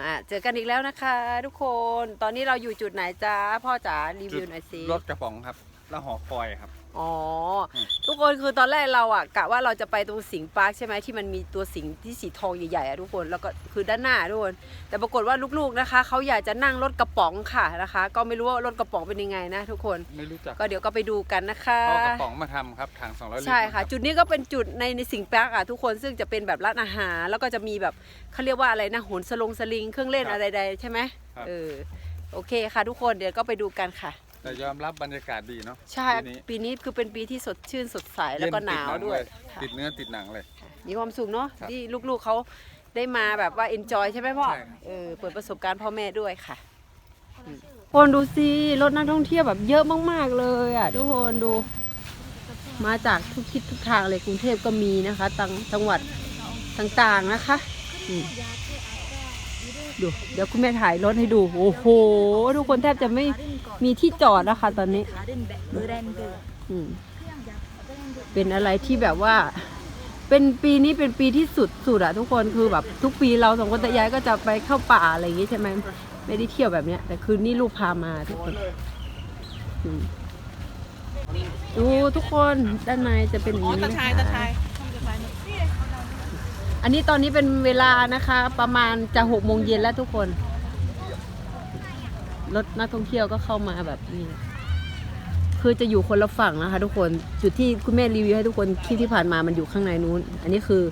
อ่าเจอกันอีกแล้วนะคะ ทุกคนตอนนี้เราอยู่จุดไหนจ้าพ่อจ๋ารีวิวหน่อยสิรถกระป๋องครับ แล้วหอคอยครับ อ๋ออมทุกคนคือตอนแรกเราอะกะว่าเราจะไปตรงสิงห์ปาร์คใช่ไหมที่มันมีตัวสิงห์ที่สีทองใหญ่ๆอะทุกคนแล้วก็คือด้านหน้าทุกคนแต่ปรากฏว่าลูกๆนะคะเขาอยากจะนั่งรถกระป๋องค่ะนะคะ ก็ไม่รู้ว่ารถกระป๋องเป็นยังไงนะทุกคนไม่รู้จักก็เดี๋ยวก็ไปดูกันนะคะเอากระป๋องมาทำครับถัง200ลิตรใช่ค่ะนรับจุดนี้ก็เป็นจุดในในสิงห์ปาร์คอะทุกคนซึ่งจะเป็นแบบร้านอาหารแล้วก็จะมีแบบเขาเรียกว่าอะไรนะโหนสลงสลิงเครื่องเล่นอะไรใดๆใช่ไหมครับเออโอเคค่ะ ทุกคนเดี๋ยวก็ไปดูกันค่ะ แต่ยอมรับบรรยากาศดีเนาะใช่ปีนี้ปีนี้คือเป็นปีที่สดชื่นสดใสแล้วก็หนาวด้วยค่ะติดเนื้อติดหนังเลย มีความสุขเนาะครับที่ลูกๆเขาได้มาแบบว่า enjoy ใช่ไหมพ่อใช่ครับเออเปิดประสบการณ์พ่อแม่ด้วยค่ะอืมคนดูสิรถนักท่องเที่ยวแบบเยอะมากๆเลยอะทุกคนดู มาจากทุกทิศทุกทางเลยกรุงเทพก็มีนะคะตังจังหวัดต่างๆนะคะอืม ดู เดี๋ยวคุณแม่ถ่ายรถให้ดู โอ้โห ทุกคนแทบจะไม่มีที่จอดนะคะตอนนี้อืมเป็นอะไรที่แบบว่า เป็นปีนี้เป็นปีที่สุดสุดอะทุกคนคือแบบทุกปีเราสองคนตายายก็จะไปเข้าป่าอะไรอย่างงี้ใช่ไหมไม่ได้เที่ยวแบบเนี้ย แต่คืนนี้ลูกพามาทุกคนอืมดูทุกคนด้านในจะเป็นอย่างนี้นะคะอั นนี้ตอนนี้เป็นเวลานะคะ ประมาณจะหกโมงเย็นแล้วทุกคน รถนักท่องเที่ยวก็เข้ามาแบบนี้ คือจะอยู่คนละฝั่งนะคะ ทุกคน จุดที่คุณแม่รีวิวให้ทุกคนคลิปที่ผ่านมามันอยู่ข้างในนู้น อันนี้คือ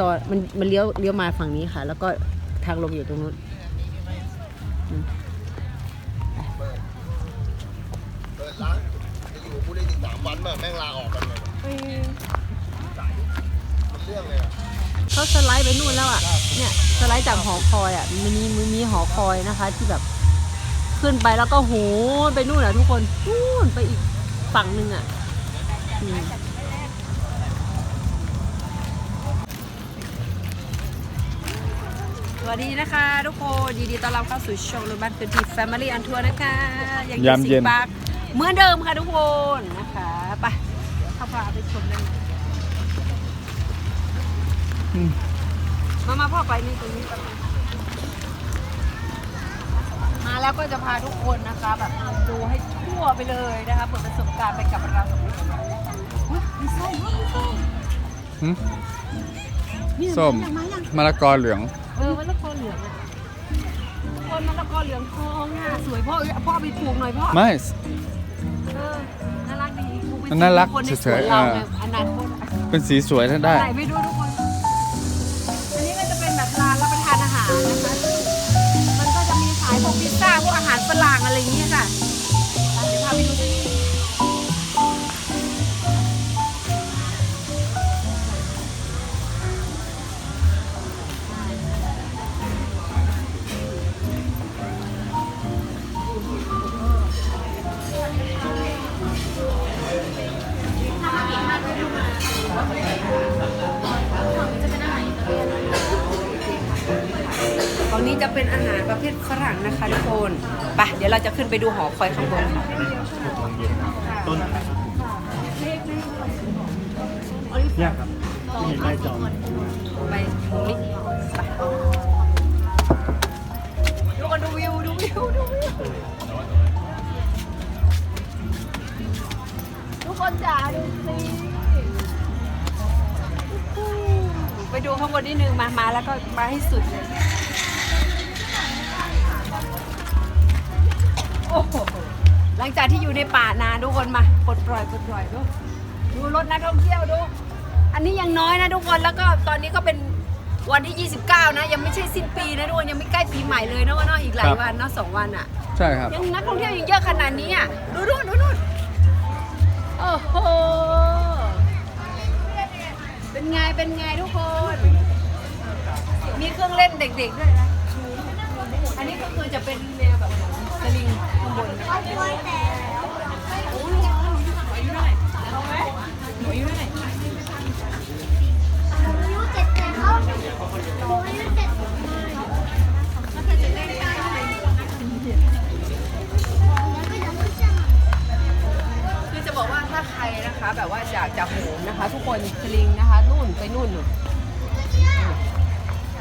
ตอนมันมันเลี้ยวเลี้ยวมาฝั่งนี้ค่ะ แล้วก็ทางลงอยู่ตรงนู้นเปิดร้านจะอยู่กับผู้ได้อีกสามวันมาแม่งลาออกกันเลยมันเรื่องเลยอะ เขาสไลด์ไปนู่นแล้วอะ เนี่ยสไลด์จากหอคอยอะมันมีมันมีหอคอยนะคะ ที่แบบขึ้นไปแล้วก็โหนไปนู่นอะทุกคนนู่นไปอีกฝั่งหนึ่งอะอืมสวัสดีนะคะ ทุกคนยินดีต้อนรับเข้าสู่ช่องรถบัสเป็นที Family on Tour นะคะยังอยู่ยามสิเย็งนห์ปาร์คเหมือนเดิมค่ะทุกคนนะคะไปเข้าพาไปชมกัน มามาพ่อไปนี่ตรงนี้แป๊บนึงมาแล้วก็จะพาทุกคนนะคะแบบดูให้ทั่วไปเลยนะคะเปิดประสบการณ์ไปกับเราสองคนอุ๊ยมีส้มมีส้มหึนี่ส้มมาอย่างมะละกอเหลืองเออมะละกอเหลืองอะคนมะละกอเหลืองทองอะสวยพ่อเอ้ยพ่อเอาไปปลูกหน่อยพ่อไม่ เออน่ารักดีปลูกไปมันน่ารักคนในสเฉวนยๆเราอ่าไงอนาคตอะเป็นสีสวยท่านได้ไหนไปดูทุ ขึ้นไปดูหอคอยข้างบนค่ะเนี่ยครับที่มีใบจองไปตรงนี้ไปดูกันดูวิวดูวิวดูวิวทุกคนจ๋าดูสิไปดูข้างบนนิดนึงมามาแล้วก็มาให้สุดเลย โอ้โหหลังจากที่อยู่ในป่านานทุกคนมาปลดปล่อยปลดปล่อยดูดูรถนักท่องเที่ยวดู อันนี้ยังน้อยนะทุกคนแล้วก็ตอนนี้ก็เป็นวันที่ 29 นะ ยังไม่ใช่สิ้นปีนะทุกคนยังไม่ใกล้ปีใหม่เลยนะว่าเนาะอีกหลายวันเนาะสองวันอะ ใช่ครับ ยังนักท่องเที่ยวยังเยอะขนาดนี้อะ ดูนู่นดูนู่นโอ้โห เป็นไง เป็นไงทุกคน มีเครื่องเล่นเด็กๆด้วยนะ อันนี้ก็คือจะเป็นแน คือจะบอกว่าถ้าใครนะคะ แบบว่าอยากจะโหนนะคะ ทุกคนสลิงนะคะนู่นไปนู่นนู่น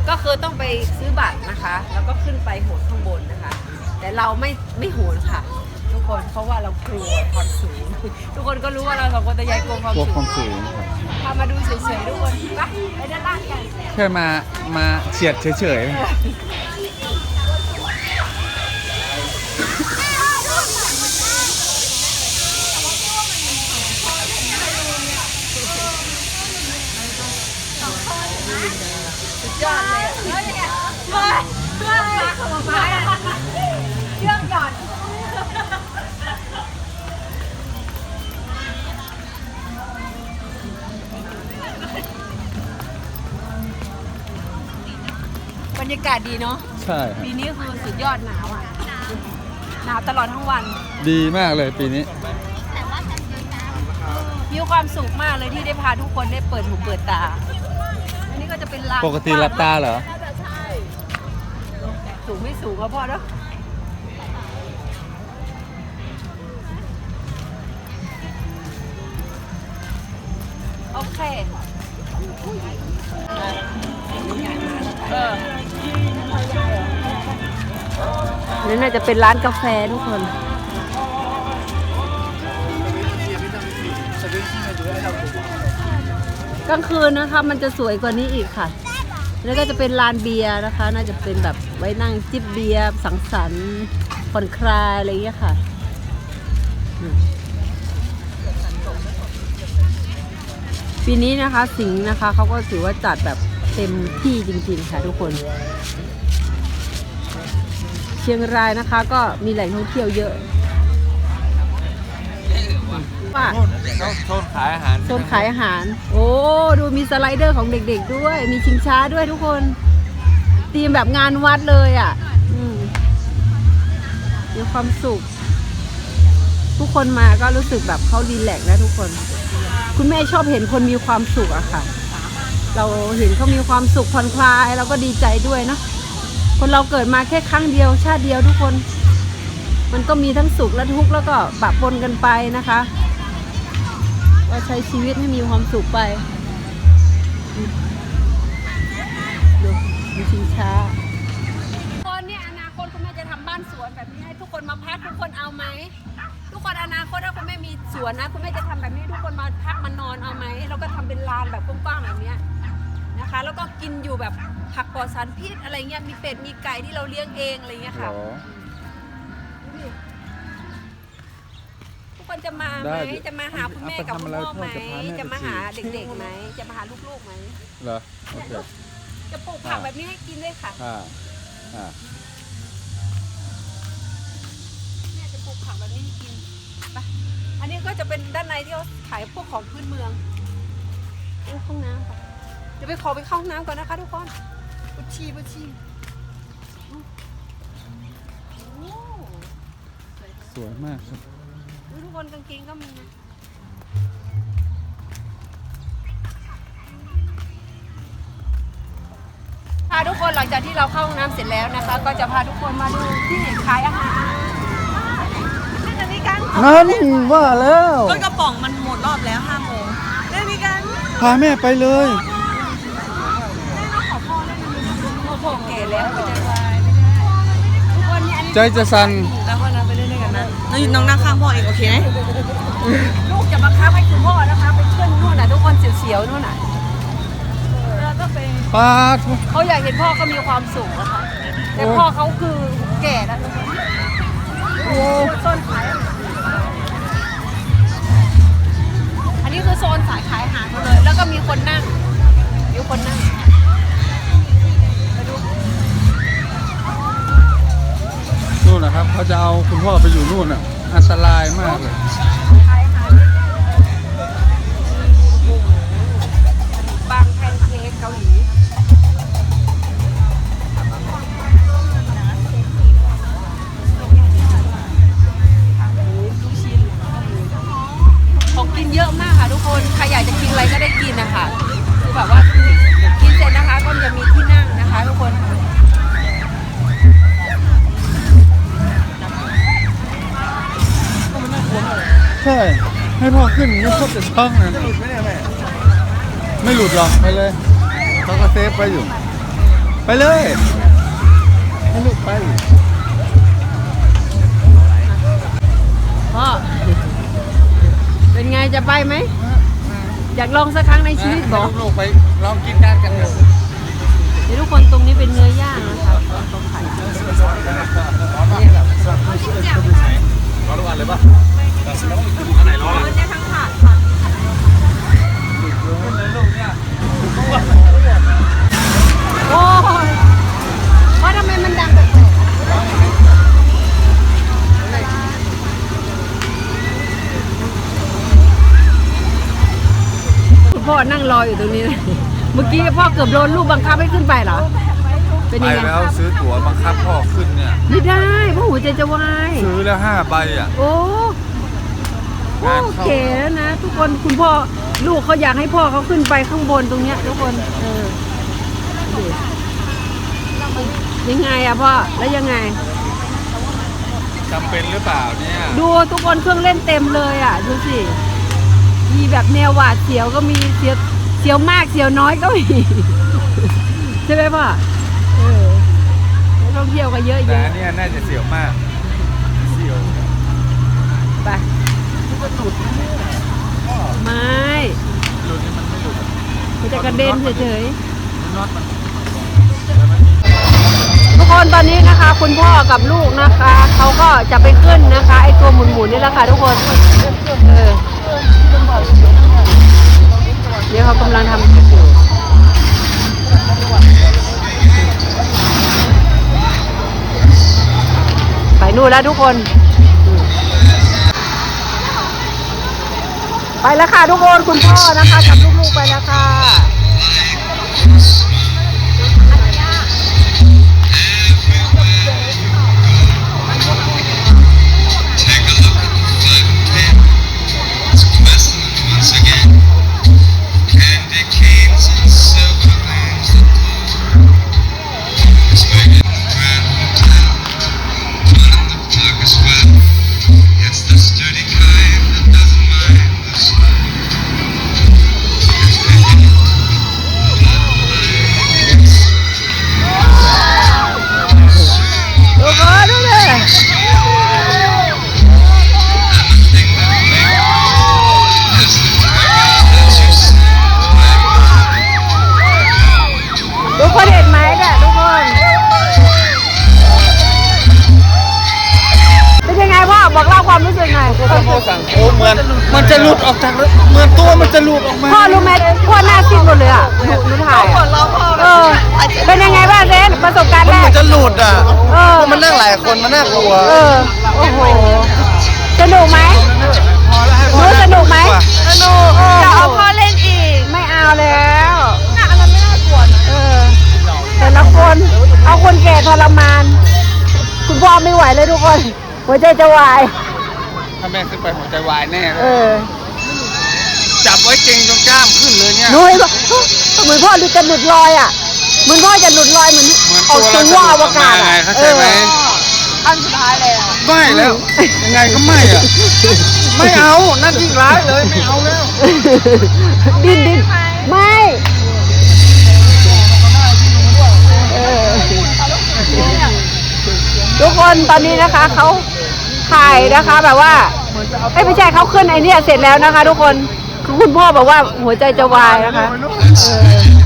ก็คือต้องไปซื้อบัตรนะคะ แล้วก็ขึ้นไปโหนข้างบนนะคะ แต่เราไม่ไม่โหนค่ะ คนเพราะว่าเรากลัวความสูง ทุกคนก็รู้ว่าเราสองคนตะยายกลัวความพวกสูความงสูงครับพามาดูเฉยๆทุกคนไปไปด้านล่างกันแค่มามาเฉียดเฉยสุดยอดเลยเฮ้ยเนี่ยเฮ้ยเฮ้ยขบไม้อะเชือกหย่อน รรยากาศดีเนาะๆใช่ครับปีนี้คือสุดยอดหนาวอะหนาวตลอดทั้งวันดีมากเลยปีนี้ มีความสุขมากเลยที่ได้พาทุกคนได้เปิดหูเปิดตา อันนี้ก็จะเป็นลานปกติหลับตาเหรอ สูงไม่สูงก็พอแล้วโอเคเออ นี่น่าจะเป็นร้านกาแฟทุกคน กลางคืนนะคะมันจะสวยกว่านี้อีกค่ะ แล้วก็จะเป็นลานเบียร์นะคะ น่าจะเป็นแบบไว้นั่งจิบเบียร์สังสรรค์ผ่อนคลายอะไรอย่างเงี้ยค่ะปีนี้นะคะสิงห์นะคะเขาก็ถือว่าจัดแบบเต็มที่จริงๆค่ะทุกคน ชียงรายนะคะ ก็มีแหล่งท่องเที่ยวเยอะว่าโซนขายอาหารโซนขายอาหาร โอ้ดูมีสไลเดอร์ของเด็กๆด้วย มีชิงช้าด้วยทุกคนธีมแบบงานวัดเลยอะอืมมีความสุข ทุกคนมาก็รู้สึกแบบเขาดีแลกซ์นะทุกคน คุณแม่ชอบเห็นคนมีความสุขอะค่ะ เราเห็นเขามีความสุขผ่อนคลายเราก็ดีใจด้วยเนอะ คนเราเกิดมาแค่ครั้งเดียว ชาติเดียวทุกคน มันก็มีทั้งสุขและทุกข์แล้วก็ปะปนกันไปนะคะก็ใช้ชีวิตให้มีความสุขไปดูมีชิงช้าคนเนี่ยอนาคตคุณแม่จะทำบ้านสวนแบบนี้ให้ทุกคนมาพักทุกคนเอาไหมทุกคนอนาคตถ้าคุณแม่มีสวนนะคุณแม่จะทำแบบนี้ทุกคนมาพักมานอนเอาไหมแล้วก็ทำเป็นลานแบบกว้างๆแบบเนี้ยนะคะ แล้วก็กินอยู่แบบ ผักปลอดสารพิษอะไรเงี้ยมีเป็ดมีไก่ที่เราเลี้ยงเองอะไรเงี้ยเหรค่ะอทุกคนจะมาไหได้มเดี๋ยวจะมาหาคุณแม่กับคุณพ่อไหมจะมาหาเด็กๆไหมจะมาหาลูกๆไหมเหรอโอเคจะปลูกผักแบบนี้ให้กินด้วยค่ะอ่าอ่าแม่จะปลูกผักแบบนี้ให้กินไปอันนี้ก็จะเป็นด้านในที่เขาขายพวกของพื้นเมืองนี่ห้องน้ำค่ะเดี๋ยวไปขอไปเข้าห้องน้ำก่อนนะคะทุกคน บุชีบุชีโอ้สวยมากครับดูทุกคนกางเกงก็มีนะ พาทุกคนหลังจากที่เราเข้าห้องน้ำเสร็จแล้วนะคะ ก็จะพาทุกคนมาดูที่ขายอาหารนี่จะมีการนั่นว่าแล้ว รถกระป๋องมันหมดรอบแล้ว5โมงได้มีการพาแม่ไปเลย โอ้โหเก๋แล้วไม่ได้วายไม่ได้ทุกคนเนี่ยอันนี้ใจจะสั่นแล้วก็นะไปเล่นด้วยกันนะน้องน้องนั่งข้างพ่อเองโอเคไหมลูกจะมาค้าให้คุณพ่อนะคะไปขึ้นนู่นน่ะทุกคนเสียวๆนู่นน่ะแล้วก็ไปปาดเขาอยากเห็นพ่อเขามีความสุขนะคะแต่พ่อเขาคือแก่แล้วนะคะโอ้โซนขายอาหารอันนี้คือโซนสายขายอาหารหมดเลย แล้วก็มีคนนั่งมีคนนั่ง นู่นนะครับเขาจะเอาคุณพ่อไปอยู่นู่นอะอันตรายมากเลย ไม่ชอบจะช่องนะจะหลุดไหมเนี่ยแม่ไม่หลุดหรอกไปเลยเขาก็เซฟไว้อยู่ ไปเลยให้ลูกไปพ่อเป็นไงจะไปไหม อยากลองสักครั้งในชีวิตบอกให้ลูกๆไปลองกินกันกันเถอะเดี๋ยวทุกคนตรงนี้เป็นเนื้อย่างนะคะตรงไข่ร้อนทุกวันเลยป่ะอันไหนร้อนมันจะทั้งถาดค่ะ โอ้ยว่าทำไมมันดังแบบคุณพ่อนั่งรออยู่ตรงนี้นะเมื่อกี้พ่อเกือบโดนลูกบังคับให้ขึ้นไปเหรอ เป็นไปยังไง แล้วซื้อตั๋วบังคับพ่อขึ้นเนี่ย ไม่ได้พราะหัวใจจะวาย ซื้อแล้วห้าใบอะ โอ้โอเก๋แล้วนะ ทุกคนคุณพ่อ ลูกเขาอยากให้พ่อเขาขึ้นไปข้างบนตรงเนี้ยทุกคน เออดูยังไงอะพ่อ แล้วยังไง จำเป็นหรือเปล่าเนี่ย ดูทุกคนเครื่องเล่นเต็มเลยอะดูสิ มีแบบแนวหวาดเสียวก็มีเสียวเสียวมากเสียวน้อยก็มี ใช่ไหมพ่อ เออนักท่องเที่ยวก็เยอะแต่แยะ อันเนี่ยน่าจะเสียวมาก เสียว ไป ไม่หลุดนี่มันไม่หลุดอะมันจะกระเด็นเฉยน็อตมันๆทุกคนตอนนี้นะคะ คุณพ่อกับลูกนะคะเขาก็จะไปขึ้นนะคะไอตัวหมุนๆนี่แหละค่ะทุกคนเออเดี๋ยวเขากำลังทำอยู่ไปนู่นแล้วทุกคน แล้วค่ะทุกคนคุณพ่อนะคะกับลูกๆไปแล้วค่ะ นมันน่ากลัวเออ โอ้โห สนุกไหมหนูสนุกไหมสนุกเออจะเอาพ่อเล่นอีก ไม่เอาแล้วน่ะอันนั้นไม่น่ากลัวนะเออ แต่ละคน เอาคนแก่ทรมาน คุณพ่อไม่ไหวเลยทุกคน หัวใจจะวาย ถ้าแม่ขึ้นไปหัวใจวายแน่เลเอยอจับไว้เก่งจนกล้ามขึ้นเลยเนี่ยหนูเห็นปะเหมือนพ่อดูจะหลุดลอยอะ เหมือนพ่อจะหลุดลอยเหมือนเหมือนออกตัวตัเราวจะหอลุดวออกกามาศไงอะเข้าใจไหมอั นสุดท้ายแล้ว ไม่แล้ว ยังไงก็ไม่อะ ไม่เอา นั่นยิ่งร้ายเลยไม่เอาแล้ว ดิ้นดิ้นไม่เออทุกคนตอนนี้นะคะเขาถ่ายนะคะแบบว่าเอ้ยไม่ใช่เขาขึ้นไอเนี้ยเสร็จแล้วนะคะ ทุกคนคือคุณพ่อบอกว่าหัวใจจะวายนะคะเออ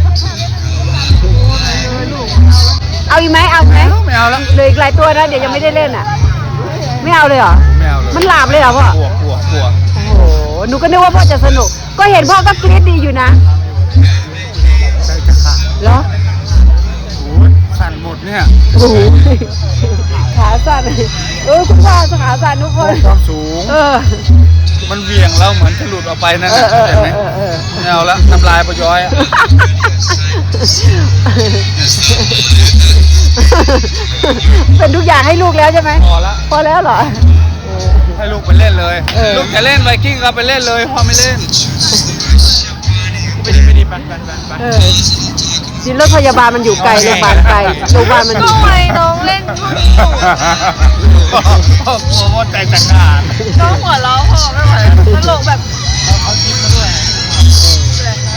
เอาอีกไหมเอาอีกไหมไม่เอาแล้วเหลืออีกหลายตัวนะเดี๋ยวยังไม่ได้เล่นอะ ไม่เอาเลยเหรอ ไม่เอาเลยมันหลาบเลยเหรอพ่อ กลัวกลัวกลัวโอ้โห หนูก็นึกว่าพ่อจะสนุก ก็เห็นพ่อก็กรี๊ดดีอยู่นะใจจะขาดเหรอ โอ้ยสั่นหมดเนี่ยโอ้โหขาสั่นเออคุณพ่อขาสั่นทุกคน ความสูง เออ มันเหวี่ยงแล้วเหมือนจะหลุดออกไปนั่นเอน่ะอเออเห็นไหมเออเออ ไม่เอาละน้ำลายประย้อยอะ เป็นทุกอย่างให้ลูกแล้วใช่ไหมพอละพอแล้วเหรอ ให้ลูกไปเล่นเลย เออ ลูกจะเล่นไวกิ้งก็ไปเล่นเลยพ่อไม่เล่นไปดีไปดีไปไปไปไปเออจิรถพยาบาลมันอยู่ไกลโรงพยาบาลไกลโรงพยาบาลมันอยู่ทำไมน้องเล่นพวกนี้อยู่โอ้โหใจจะขาดน้องหัวเราะพ่อไม่ไหวตลกแบบ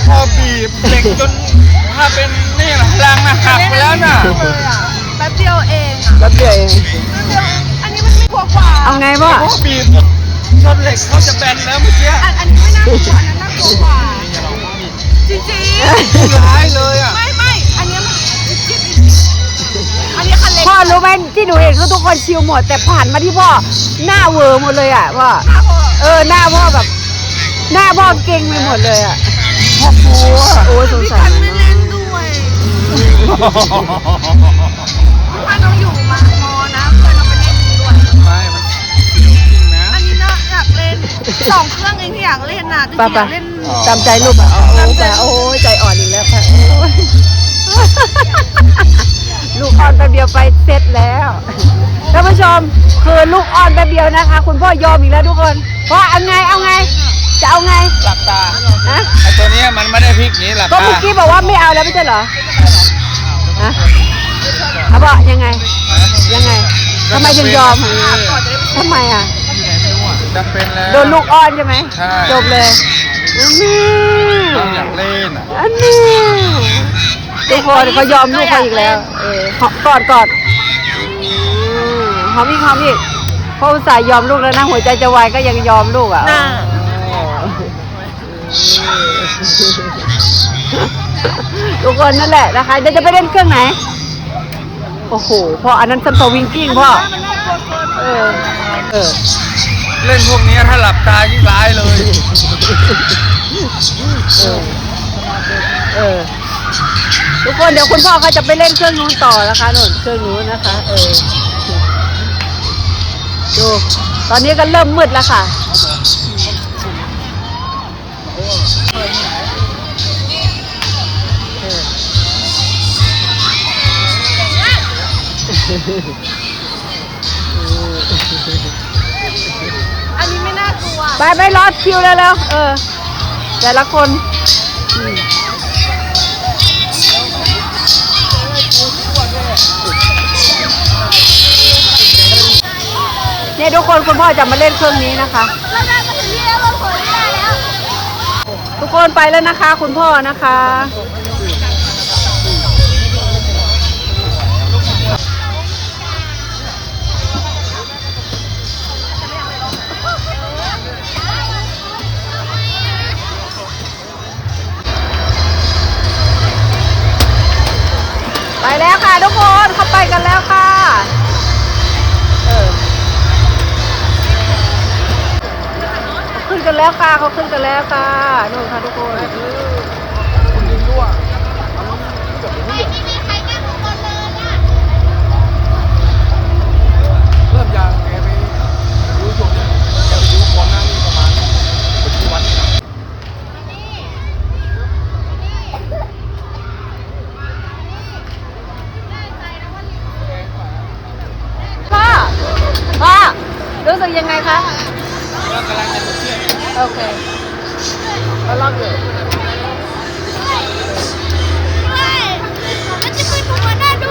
พ่อบีบเด็กจน ถ้าเป็นนี่นะแรงนะหักไปแล้วน่ะเลยอะแป๊บเดียวเองอะแป๊บเดียวเองแป๊บเดียวอันนี้มันไม่กลัวกว่าเอาไงพ่อเพราะบีบชนเหล็กเขาจะแบนแล้วเมื่อกี้อันอันนี้ไม่น่ากลัวอันนั้นน่ากลัวกว่าจริงๆร้ายเลยอะไม่ไม่อันเนี้ยมันอันนี้คันเล็กพ่อรู้ไหมที่หนูเห็นคือทุกคนชิลหมด แต่ผ่านมาที่พ่อหน้าเวอร์หมดเลยอะพ่อมากกว่าเออหน้าพ่อแบบ หน้าพ่อเก่งไปหมดเลยอะพ่อกลัวโอ้ยสงพี่สาพัร พี่พันน้องอยู่มามอนะเคยน้องไปเล่นด้วยไม่มันเสียวจริงนะอันนี้น่าอยากเล่นสองเครื่องเองที่อยากเล่นน่ะจริงป่ะๆอป่ะยากเล่นตามใจลูกอะโอ้ตามใจป่ะโอ้ยใจอ่อนอีกแล้วค่ะโอ้ยลูกอ่อนแป๊บเดียวไปเสร็จแล้วท่านผู้ชมคือลูกอ่อนแป๊บเดียวนะคะ คุณพ่อยอมอีกแล้วทุกคนพ่อเอาไงเอาไง จะเอาไงหลับตาฮะไอตัวเนี้ยมันไม่ได้พลิกหนี้หลับก็ตาเมื่อกี้บอกว่าไม่เอาแล้วไม่ใช่เหรอฮะเขาบอกยังไง ยังไงทำไมถึงยอมอะทำไมอะ จำเป็นแล้ว โดนลูกอ้อนใช่ไหมใช่ จบเลยอันนี้เราอยากเล่นอะอันนี้ทุกคนเขายอมลูกเขาอีกแล้ว เออหอมกอดกอดอืมหอมอีกหอมอีกเพราะอุตส่าห์ยอมลูกแล้วนะหัวใจจะวายก็ยังยอมลูกอะ น่า ทุกคนนั่นแหละนะคะเดี๋ยวจะไปเล่นเครื่องไหน โอ้โหพ่ออันนั้นซัมโตวิงกิ้งพ่อเออเออเล่นพวกเนี้ยถ้าหลับตายิ่งร้ายเลยเออทุกคนเดี๋ยวคุณพ่อเขาจะไปเล่นเครื่องนู้นต่อนะคะนู่นเครื่องนู้นนะคะ เออดูตอนนี้ก็เริ่มมืดแล้วค่ะ อันนี้ไม่น่ากลัวไปไปรอคิวแล้วแล้วๆเออ แต่ละคนอืมเนี่ยทุกคนคุณพ่อจะมาเล่นเครื่องนี้นะคะ ทุกคนไปแล้วนะคะ คุณพ่อนะคะ ไปแล้วค่ะทุกคนเข้าไปกันแล้วค่ะ กันแล้วค่ะเขาขึ้นกันแล้วค่ะนู่นค่ะทุกคนเริ่มยางแกไปรู้ช่วงเนี้ยแกไปดูก่อนหน้านี้ประมาณเป็นที่วัดนี่นะพ่อพ่อรู้สึกยังไงคะ เรากำลังจะหมดเชือกโอเคก็ลองอยู่มันจะเป็นตัวหน้าดู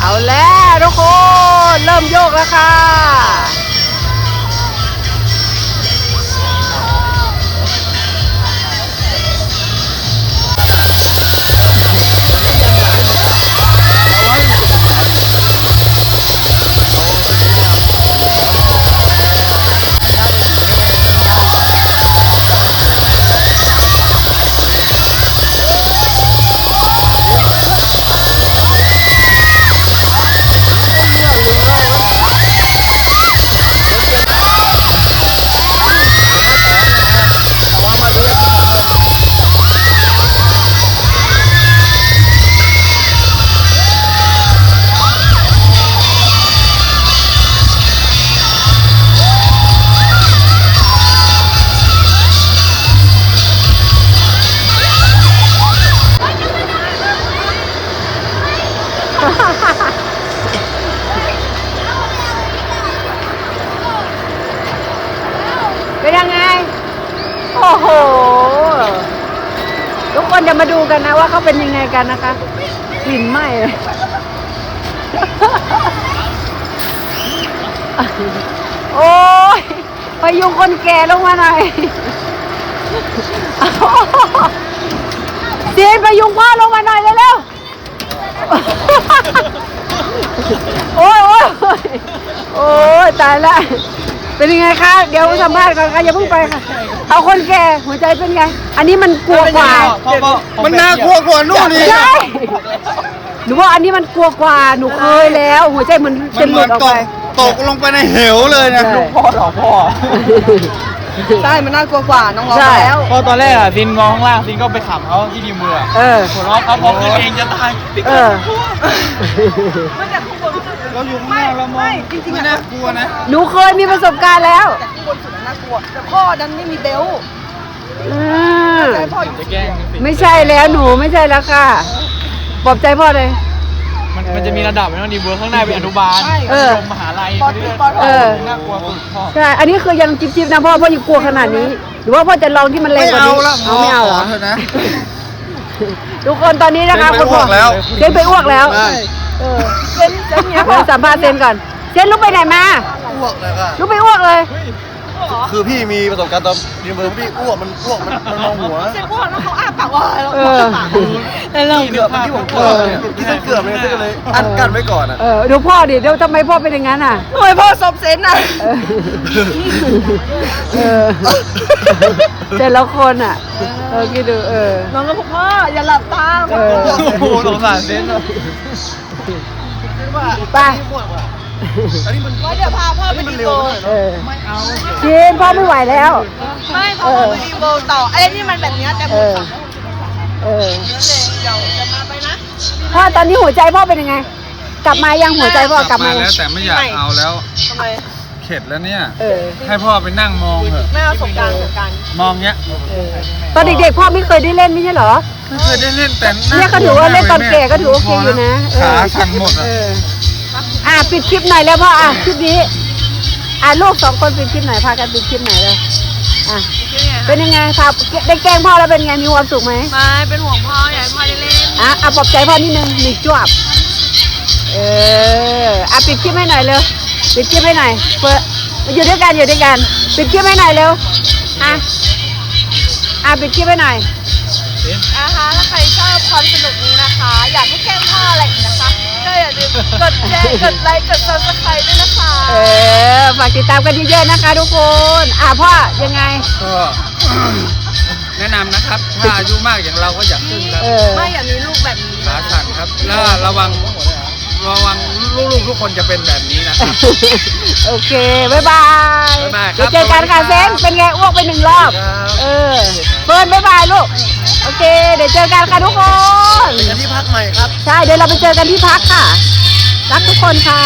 เอาแล้วทุกคน เริ่มโยกแล้วค่ะ คนเดี๋ยวมาดูกันนะว่าเขาเป็นยังไงกันนะคะกลิ่นไหม้โอ้ยพยุงคนแก่ลงมาหน่อยเจนพยุงพ่อลงมาหน่อยเร็วๆโอ้ยโอ้ยโอ้ยโอ้ยตายละเป็นยังไงคะ เดี๋ยวสัมภาษณ์ก่อนค่ะอย่าเพิ่งไปค่ะ เอาคนแก่หัวใจเป็นไง อันนี้มันกลัวกว่ามันน่ากลัวกว่านู่นนี่ใช่หนูว่าอันนี้มันกลัวกว่าหนูเคยแล้ว หัวใจมันมัจะนหเหลุมือดนออกตไปกตกลงไปในเหวเลยนะใช่พ่อหรอพ่อ ใช่มันน่ากลัวกว่าน้องร้องใช่แล้วพอตอนแรกอะซินมองข้างล่างซินก็ไปขำเขาที่ดีมืออะเออหัวเราะเขาพอขึ้นเองจะตายเออเราอยู่ข้างล่างเรามองไม่น่ากลัวนะหนูเคยมีประสบการณ์แล้วแต่ข้างบนสุดน่ากลัวแต่พ่อดันไม่มีเบลต์อืมแต่พ่ออยู่จะแกล้งสิไม่ใช่แล้วหนูไม่ใช่แล้วค่ะปลอบใจพ่อเลย มันมันจะมีระดับนะดีเวิร์ข้างหน้าเป็นอนุบาลเออมหาลัยปอไปตีเรื่อยปอเออน่ากลัวสุดพ่อใช่อันนี้คือยังจิ๊บๆนะพ่อพ่อยังกลัวขนาดนี้ หรือว่าพ่อจะลองที่มันแรงไม่กว่าเอานี้ละเอาไม่เอาเหรอขเถอะนะทุกคนตอนนี้นะคะเซนไปคุณพ่ออ้วกแล้วเซนไปอ้วกแล้วใช่เออเส้นเส้นเนี้ยเดี๋ยวสัมภาษณ์เซนก่อนเซนลุกไปไหนมาอ้วกเลยค่ะลุกไปอ้วกเลย คือพี่มีประสบการณ์ตอนเรียนเบอร์พี่อ้วกมันอ้วกมันมันมองหัวเส้นอ้วนแล้วเขาอ้าปากว่าแล้วเออแล้วเราเกือบที่ผมกลัวที่เส้นเกือบเลยเส้นก็เลยอัดกันไว้ก่อนอะเออดูพ่อดิเดี๋ยวทำไมพ่อเป็นอย่างนั้นอะทำไมพ่อซบเซนอะเออเออแต่ละคนอะเออคิดดูเออน้องก็บอกพ่ออย่าหลับตาเออโอ้โหสงสารเซนอะไป อันนี้มันว่าเดี๋ยวพาพ่ออันไปนี้มันดีเร็วโบไปหน่อยเอเนาะอจีนพ่อไม่ไหวแล้ว ไม่พ่อไปดีโบต่อไอ้นี่มันแบบเนี้ยแต่เอผมอเออเดี๋ยวจะมาไปนะพ่อตอนนี้หัวใจพ่อเป็นยังไง กลับมายังหัวใจพ่อกลับมายังแล้วแต่ไม่อยากเอาแล้วทำไมเข็ดแล้วเนี่ยเออให้พ่อไปนั่งมองเถอะไม่เอาสงกรารสงกรารมองเงี้ยเออตอนเด็กๆพ่อไม่เคยได้เล่นไม่ใช่เหรอไม่เคยได้เล่นแต่เนี่ยก็ถือว่าเล่นตอนแก่ก็ถือโอเคอยู่นะเออขาสั่นหมดเออะ ออะปิดคลิปหน่อยแล้วพ่ออะคลิปนี้ อะลูกสองคนปิดคลิปหน่อยพากันปิดคลิปหน่อยเลยอะเป็นยังไงครับได้แกล้งพ่อแล้วเป็นไงมีความสุขไหมไม่เป็นห่วงพ่ออยากให้พ่อได้เล่นอะอะปลอบใจพ่อนิดนึงหนึ่งจวบเอออะปิดคลิปให้หน่อยเร็วปิดคลิปให้หน่อยเปิดอยู่ด้วยกันอยู่ด้วยกันปิดคลิปให้หน่อยเร็วอะอะปิดคลิปให้หน่อยนะคะถ้าใครชอบความสนุกนี้นะคะ อยากให้แกล้งพ่ออะไรอีกนะคะ ก็อย่าลืมกดแชร์กดไลค์กดซับสไครต์ด้วยนะคะเออฝากติดตามกันเยอะๆนะคะทุกคน อะพ่อยังไง ก็แนะนำนะครับ ถ้าอายุมากอย่างเราก็อย่าขึ้นครับเออ ไม่อย่ามีลูกแบบนี้ขาสั่นครับ แล้วระวังระวังลูกๆทุกคนจะเป็นแบบนี้นะครับ โอเค บ๊ายบายบ๊ายบายครับเดี๋ยวเจอกันค่ะสวัสเซดีนครับเป็นไงอ้วกไปหนึ่งรอบ เออ เฟิร์นบ๊ายบายลูก โอเค เดี๋ยวเจอกันค่ะทุกคน เป็นที่พักใหม่ครับ ใช่ เดี๋ยวเราไปเจอกันที่พักค่ะ รักทุกคนค่ะ